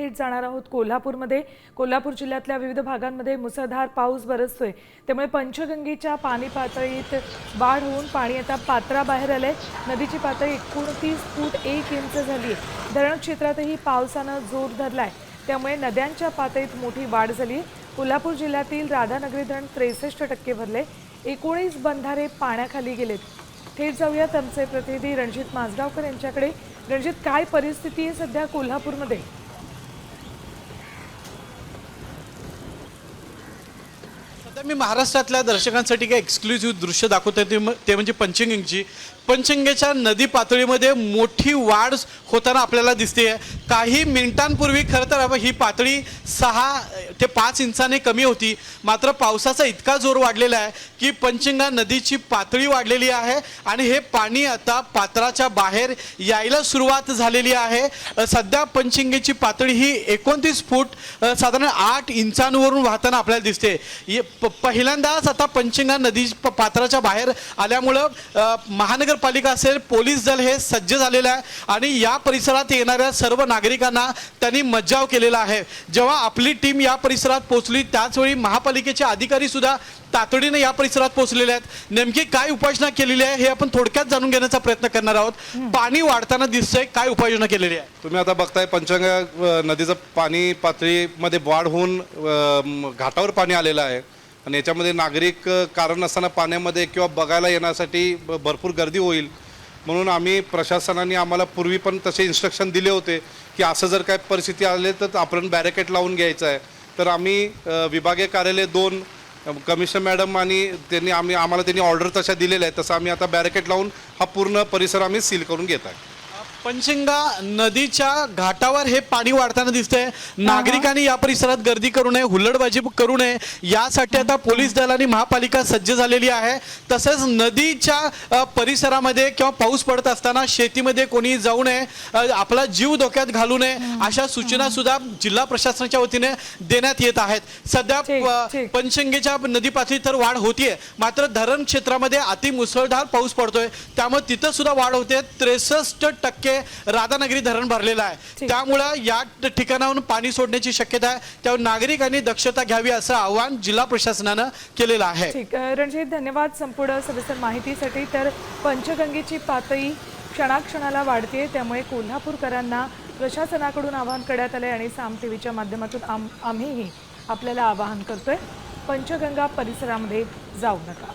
थेट जाणार आहोत. कोल्हापूरमध्ये कोल्हापूर जिल्ह्यातल्या विविध भागांमध्ये मुसळधार पाऊस बरसतोय. त्यामुळे पंचगंगेच्या पाणी पातळीत वाढ होऊन पाणी आता पात्राबाहेर आलंय. नदीची पातळी एकोणतीस फूट एक इंच झाली आहे धरण क्षेत्रातही पावसानं जोर धरलाय. त्यामुळे नद्यांच्या पातळीत मोठी वाढ झाली कोल्हापूर जिल्ह्यातील राधानगरी धरण त्रेसष्ट टक्के भरले एकोणीस बंधारे पाण्याखाली गेलेत. थेट जाऊयात आमचे प्रतिनिधी रणजित माजगावकर यांच्याकडे. रणजित काय परिस्थिती आहे सध्या कोल्हापूरमध्ये? आता मी महाराष्ट्रातल्या दर्शकांसाठी काही एक्सक्लुझिव्ह दृश्य दाखवतोय ते म- ते म्हणजे पंचगंगेची. पंचगंगेच्या नदी पातळीमध्ये मोठी वाढ होताना आपल्याला दिसते काही मिनिटांपूर्वी खरं तर ही पातळी सहा ते पाच इंचाने कमी होती. मात्र पावसाचा इतका जोर वाढलेला आहे की पंचगंगा नदीची पातळी वाढलेली आहे आणि हे पाणी आता पात्राच्या बाहेर यायला सुरुवात झालेली आहे. सध्या पंचगंगेची पातळी ही एकोणतीस फूट साधारण आठ इंचांवरून वाहताना आपल्याला दिसते. ये- प- पहिल्यांदाच आता पंचगंगा नदी प- पात्राच्या बाहेर आल्यामुळं महानगरपालिका असेल पोलीस दल हे सज्ज झालेलं आहे. आणि या परिसरात येणाऱ्या सर्व नागरिकांना त्यांनी मज्जाव केलेला आहे. जेव्हा आपली टीम या परिसरात पोहोचली त्याचवेळी महापालिकेचे अधिकारी सुद्धा तातडीने या परिसरात पोहोचलेले आहेत. नेमकी काय उपाययोजना केलेली आहे हे आपण थोडक्यात जाणून घेण्याचा प्रयत्न करणार आहोत. पाणी वाढताना दिसतंय काय उपाययोजना केलेली आहे? तुम्ही आता बघताय पंचगंगा नदीचं पाणी पातळीमध्ये वाढ होऊन घाटावर पाणी आलेलं आहे. आणि याच्यामध्ये नागरिक कारण नसताना पाण्यामध्ये किंवा बघायला येण्यासाठी भरपूर गर्दी होईल. म्हणून आम्ही प्रशासनाने आम्हाला पूर्वी पण तसे इन्स्ट्रक्शन दिले होते की असं जर काय परिस्थिती आले तर आपण बॅरिकेड लावून घ्यायचं आहे. तर आम्ही विभागीय कार्यालय दोन कमिशनर मॅडम आणि त्यांनी आम्ही आम्हाला त्यांनी ऑर्डर तशा दिलेल्या आहेत. तसं आम्ही आता बॅरिकेड लावून हा पूर्ण परिसर आम्ही सील करून घेत आहे. पंचंगा नदीच्या घाटावर हे पाणी वाढताना दिसतंय. नागरिकांनी या परिसरात गर्दी करू नये हुल्लडबाजी करू नये. यासाठी आता पोलीस दल आणि महापालिका सज्ज झालेली आहे. तसंच नदीच्या परिसरामध्ये किंवा पाऊस पडत असताना शेतीमध्ये कोणी जाऊ नये आपला जीव धोक्यात घालू नये अशा सूचना सुद्धा जिल्हा प्रशासनाच्या वतीने देण्यात येत आहेत. सध्या. पंचगंगेच्या नदी पातळीत तर वाढ होतीये. मात्र धरण क्षेत्रामध्ये अति मुसळधार पाऊस पडतोय. त्यामुळे तिथं सुद्धा वाढ होते. त्रेसष्ट टक्के राधानगरी धरण भरलेलं आहे. त्यामुळं या ठिकाणाहून पाणी सोडण्याची शक्यता आहे. त्यावर नागरिकांनी दक्षता घ्यावी असं आवाहन जिल्हा प्रशासनानं केलेलं आहे. रणजित धन्यवाद संपूर्ण सविस्तर माहितीसाठी. तर पंचगंगेची पातळी क्षणाक्षणाला वाढते त्यामुळे कोल्हापूरकरांना प्रशासनाकडून आवाहन करण्यात आले आणि साम टी व्हीच्या माध्यमातून आम आम्हीही आपल्याला आवाहन करतोय. पंचगंगा परिसरामध्ये जाऊ नका.